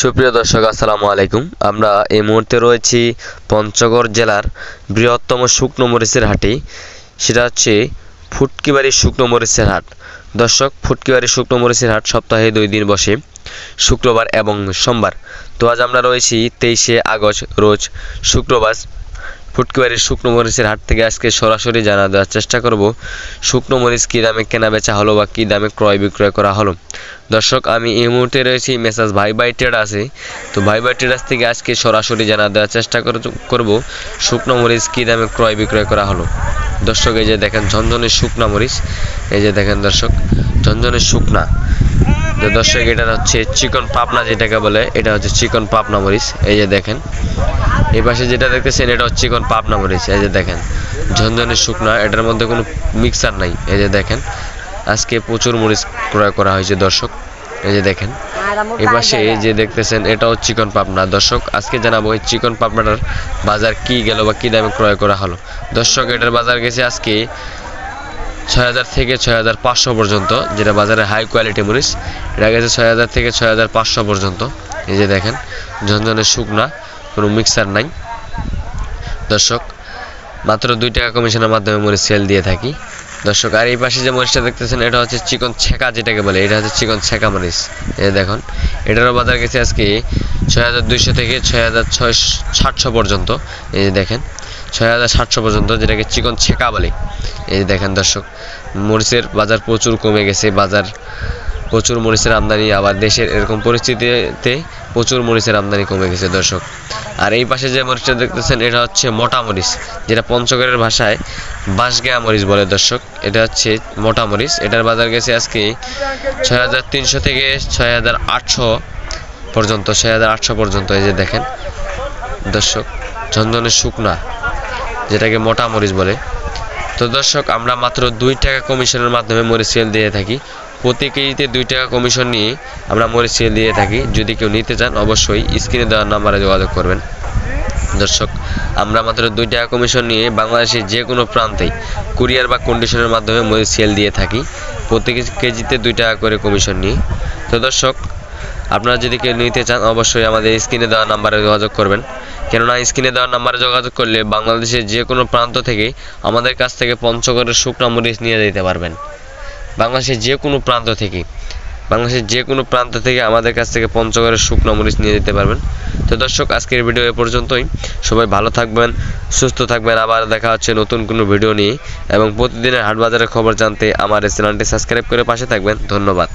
সুপ্রিয় দর্শক, আসসালামু আলাইকুম। আমরা এই মুহূর্তে রয়েছি পঞ্চগড় জেলার বৃহত্তম শুকনো মরিচের হাটে। সেটা হচ্ছে ফুটকিবাড়ি শুকনো মরিচের হাট। দর্শক, ফুটকিবাড়ি শুকনো মরিচের হাট সপ্তাহে দুই দিন বসে, শুক্রবার এবং সোমবার। তো আজ আমরা রয়েছি তেইশে আগস্ট, রোজ শুক্রবার। ফুটকিবাড়ির শুকনো মরিচের হাট থেকে আজকে সরাসরি জানা দেওয়ার চেষ্টা করব, শুকনো মরিচ কী দামে কেনা বেচা হলো বা কী দামে ক্রয় বিক্রয় করা হলো। দর্শক, আমি এই মুহূর্তে রয়েছি, মেসাজ ভাই ভাই ট্রেডার্সে। তো ভাই ভাই ট্রেডার্স থেকে আজকে সরাসরি জানা দেওয়ার চেষ্টা কর- করব, শুকনো মরিচ কী দামে ক্রয় বিক্রয় করা হলো। দর্শক, এই যে দেখেন ঝনঝনের শুকনা মরিচ, এই যে দেখেন দর্শক ঝনঝনের শুকনা। তো দর্শক, এটা হচ্ছে চিকন পাপনা যেটাকে বলে, এটা হচ্ছে চিকন পাপনা মরিচ, এই যে দেখেন। এই পাশে যেটা দেখতেছেন এটা হচ্ছে চিকন পাপনা মরিচ। এই যে দেখেন ঝনঝনের শুকনা এটার মধ্যে কোনো মিক্সার নাই। এই যে দেখেন আজকে প্রচুর মরিচ ক্রয় করা হয়েছে দর্শক। এই যে দেখেন এই পাশে যে দেখতেছেন এটাও চিকন পাবনা। দর্শক আজকে জানাব এই চিকন পাবনাটার বাজার কি গেল বা কি দামে ক্রয় করা হলো। দর্শক এটার বাজার গেছে আজকে ছয় হাজার থেকে ছয় হাজার পাঁচশো পর্যন্ত যেটা বাজারে হাই কোয়ালিটি মরিচ। এটা গেছে ছয় হাজার থেকে ছয় হাজার পাঁচশো পর্যন্ত। এই যে দেখেন ঝনঝনের শুকনা কোনো মিক্সার নাই। দর্শক, মাত্র দুই টাকা কমিশনের মাধ্যমে মরিচ সেল দিয়ে থাকি। দর্শক, আর এই পাশে যে মরিচটা দেখতেছেন, এটা হচ্ছে চিকন ছেঁকা যেটাকে বলে। এটা হচ্ছে চিকন ছেঁকা মরিচ। যে দেখুন, এটারও বাজার গেছে আজকে ছয় হাজার দুইশো থেকে ছয় হাজার ছয় সাতশো পর্যন্ত। এই দেখেন, ছয় হাজার সাতশো পর্যন্ত যেটাকে চিকন ছেঁকা বলে। এই দেখেন দর্শক, মরিচের বাজার প্রচুর কমে গেছে। বাজার প্রচুর মরিচের আমদানি, আবার দেশের এরকম পরিস্থিতিতে প্রচুর মরিচের আমদানি কমে গেছে, দর্শক। আর এই পাশে যে মরিচটা দেখতেছেন, এটা হচ্ছে মোটা মরিচ, যেটা পঞ্চগড়ের ভাষায় বাঁশগেয়া মরিচ বলে, দর্শক। এটা হচ্ছে মোটা মরিচ। এটার বাজার গেছে আজকে ছয় হাজার তিনশো থেকে ছয় হাজার আটশো পর্যন্ত, ছয় হাজার আটশো পর্যন্ত, এই যে দেখেন। দর্শক চন্দনের শুকনা, যেটাকে মোটা মরিচ বলে। তো দর্শক, আমরা মাত্র দুই টাকা কমিশনের মাধ্যমে মরিচ সেল দিয়ে থাকি। প্রতি কেজিতে দুই টাকা কমিশন নিয়ে আমরা মরিচ সেল দিয়ে থাকি। যদি কেউ নিতে চান, অবশ্যই স্ক্রিনে দেওয়ার নাম্বারে যোগাযোগ করবেন। দর্শক, আমরা মাত্র দুই টাকা কমিশন নিয়ে বাংলাদেশের যে কোনো প্রান্তেই কুরিয়ার বা কন্ডিশনের মাধ্যমে মরিচ সেল দিয়ে থাকি। প্রতি কেজিতে দুই টাকা করে কমিশন নিয়ে। তো দর্শক, আপনারা যদি কেউ নিতে চান, অবশ্যই আমাদের স্ক্রিনে দেওয়া নাম্বারে যোগাযোগ করবেন। কেননা, স্ক্রিনে দেওয়া নাম্বারে যোগাযোগ করলে বাংলাদেশের যে কোনো প্রান্ত থেকে আমাদের কাছ থেকে পঞ্চগড়ের শুকনা মরিচ নিয়ে যেতে পারবেন। বাংলাদেশের যে কোনো প্রান্ত থেকে, বাংলাদেশের যে কোনো প্রান্ত থেকে আমাদের কাছ থেকে পঞ্চগড়ের শুকনো মরিচ নিয়ে যেতে পারবেন। তো দর্শক, আজকের ভিডিও এ পর্যন্তই। সবাই ভালো থাকবেন, সুস্থ থাকবেন। আবার দেখা হচ্ছে নতুন কোনো ভিডিও নিয়ে। এবং প্রতিদিনের হাটবাজারের খবর জানতে আমার এই চ্যানেলটি সাবস্ক্রাইব করে পাশে থাকবেন। ধন্যবাদ।